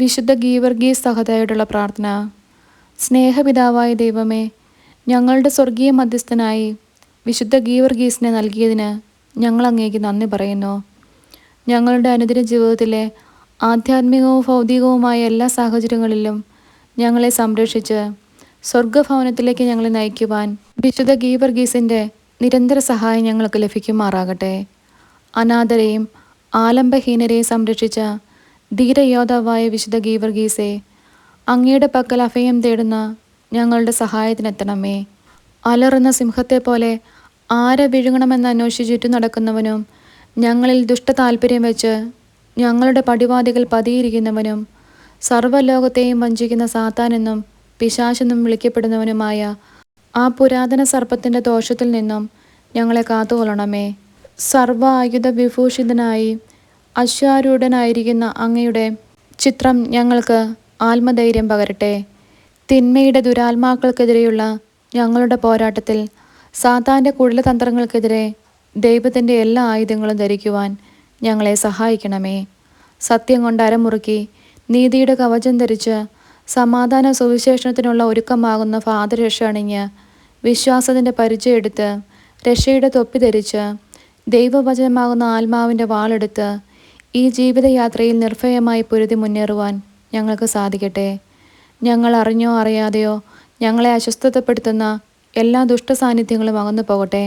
വിശുദ്ധ ഗീവർഗീസ് സഹതയോടുള്ള പ്രാർത്ഥന. സ്നേഹപിതാവായ ദൈവമേ ഞങ്ങളുടെ സ്വർഗീയ മധ്യസ്ഥനായി വിശുദ്ധ ഗീവർഗീസിനെ നൽകിയതിന് ഞങ്ങൾ അങ്ങേക്ക് നന്ദി പറയുന്നു. ഞങ്ങളുടെ അനുദിന ജീവിതത്തിലെ ആധ്യാത്മികവും ഭൗതികവുമായ എല്ലാ സാഹചര്യങ്ങളിലും ഞങ്ങളെ സംരക്ഷിച്ച് സ്വർഗഭവനത്തിലേക്ക് ഞങ്ങളെ നയിക്കുവാൻ വിശുദ്ധ ഗീവർഗീസിന്റെ നിരന്തര സഹായം ഞങ്ങൾക്ക് ലഭിക്കുമാറാകട്ടെ. അനാഥരെയും ആലംബഹീനരെയും സംരക്ഷിച്ച ധീരയോദ്ധാവായ വിശുദ്ധ ഗീവർഗീസെ അങ്ങയുടെ പക്കൽ അഭയം തേടുന്ന ഞങ്ങളുടെ സഹായത്തിനെത്തണമേ. അലറുന്ന സിംഹത്തെ പോലെ ആരെ വിഴുങ്ങണമെന്ന് അന്വേഷിച്ച് ചുറ്റും നടക്കുന്നവനും ഞങ്ങളിൽ ദുഷ്ടതാൽപര്യം വെച്ച് ഞങ്ങളുടെ പടിവാദികൾ പതിയിരിക്കുന്നവനും സർവലോകത്തെയും വഞ്ചിക്കുന്ന സാത്താനെന്നും പിശാശെന്നും വിളിക്കപ്പെടുന്നവനുമായ ആ പുരാതന സർപ്പത്തിന്റെ ദോഷത്തിൽ നിന്നും ഞങ്ങളെ കാത്തുകൊള്ളണമേ. സർവ ആയുധ വിഭൂഷിതനായി അശ്വാരൂഢനായിരിക്കുന്ന അങ്ങയുടെ ചിത്രം ഞങ്ങൾക്ക് ആത്മധൈര്യം പകരട്ടെ. തിന്മയുടെ ദുരാത്മാക്കൾക്കെതിരെയുള്ള ഞങ്ങളുടെ പോരാട്ടത്തിൽ സാത്താന്റെ കുഴലതന്ത്രങ്ങൾക്കെതിരെ ദൈവത്തിന്റെ എല്ലാ ആയുധങ്ങളും ധരിക്കുവാൻ ഞങ്ങളെ സഹായിക്കണമേ. സത്യം കൊണ്ട് അരമുറുക്കി നീതിയുടെ കവചം ധരിച്ച് സമാധാന സുവിശേഷണത്തിനുള്ള ഒരുക്കമാകുന്ന ഫാദരക്ഷ അണിഞ്ഞ് വിശ്വാസത്തിന്റെ പരിചയം എടുത്ത് രക്ഷയുടെ തൊപ്പി ധരിച്ച് ദൈവവചനമാകുന്ന ആത്മാവിന്റെ വാളെടുത്ത് ഈ ജീവിതയാത്രയിൽ നിർഭയമായി പൊരുതി മുന്നേറുവാൻ ഞങ്ങൾക്ക് സാധിക്കട്ടെ. ഞങ്ങൾ അറിഞ്ഞോ അറിയാതെയോ ഞങ്ങളെ അസ്വസ്ഥതപ്പെടുത്തുന്ന എല്ലാ ദുഷ്ടസാന്നിധ്യങ്ങളും അകന്നു പോകട്ടെ.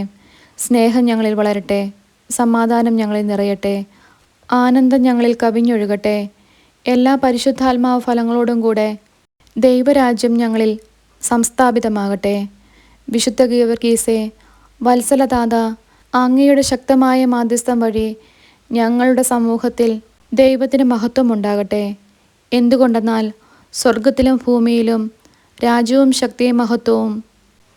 സ്നേഹം ഞങ്ങളിൽ വളരട്ടെ. സമാധാനം ഞങ്ങളിൽ നിറയട്ടെ. ആനന്ദം ഞങ്ങളിൽ കവിഞ്ഞൊഴുകട്ടെ. എല്ലാ പരിശുദ്ധാത്മാവ് ഫലങ്ങളോടും കൂടെ ദൈവരാജ്യം ഞങ്ങളിൽ സംസ്ഥാപിതമാകട്ടെ. വിശുദ്ധ ഗീവർഗീസെ വത്സലതാത അങ്ങയുടെ ശക്തമായ മാധ്യസ്ഥം വഴി ഞങ്ങളുടെ സമൂഹത്തിൽ ദൈവത്തിന് മഹത്വം ഉണ്ടാകട്ടെ എന്തുകൊണ്ടെന്നാൽ സ്വർഗത്തിലും ഭൂമിയിലും രാജ്യവും ശക്തിയും മഹത്വവും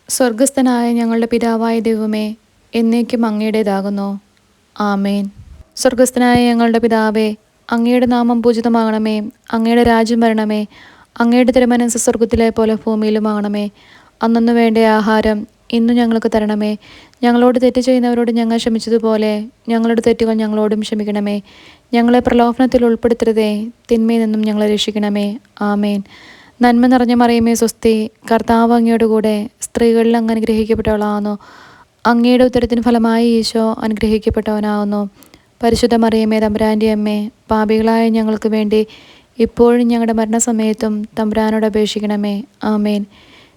സ്വർഗസ്ഥനായ ഞങ്ങളുടെ പിതാവായ ദൈവമേ എന്നേക്കും അങ്ങയുടേതാകുന്നു. ആമേൻ. സ്വർഗസ്ഥനായ ഞങ്ങളുടെ പിതാവേ അങ്ങയുടെ നാമം പൂജിതമാകണമേ അങ്ങയുടെ രാജ്യം വരണമേ അങ്ങയുടെ തിരുമനസ് സ്വർഗത്തിലെ പോലെ ഭൂമിയിലുമാകണമേ അന്നു വേണ്ട ആഹാരം ഇന്നു ഞങ്ങൾക്ക് തരണമേ. ഞങ്ങളോട് തെറ്റ് ചെയ്യുന്നവരോട് ഞങ്ങൾ ക്ഷമിച്ചതുപോലെ ഞങ്ങളുടെ തെറ്റുകൾ ഞങ്ങളോടും ക്ഷമിക്കണമേ. ഞങ്ങളെ പ്രലോഭനത്തിൽ ഉൾപ്പെടുത്തരുതേ. തിന്മയിൽ നിന്നും ഞങ്ങളെ രക്ഷിക്കണമേ. ആമേൻ. നന്മ നിറഞ്ഞ മറിയമേ സ്വസ്തി. കർത്താവ് അങ്ങയുടെ കൂടെ സ്ത്രീകളിൽ അങ്ങ് അനുഗ്രഹിക്കപ്പെട്ടവളാകുന്നു. അങ്ങയുടെ ഉത്തരത്തിന് ഫലമായി ഈശോ അനുഗ്രഹിക്കപ്പെട്ടവനാകുന്നു. പരിശുദ്ധ മറിയമേ തമ്പുരാന്റെ അമ്മേ പാപികളായ ഞങ്ങൾക്ക് വേണ്ടി ഇപ്പോഴും ഞങ്ങളുടെ മരണസമയത്തും തമ്പുരാനോട് അപേക്ഷിക്കണമേ. ആമേൻ.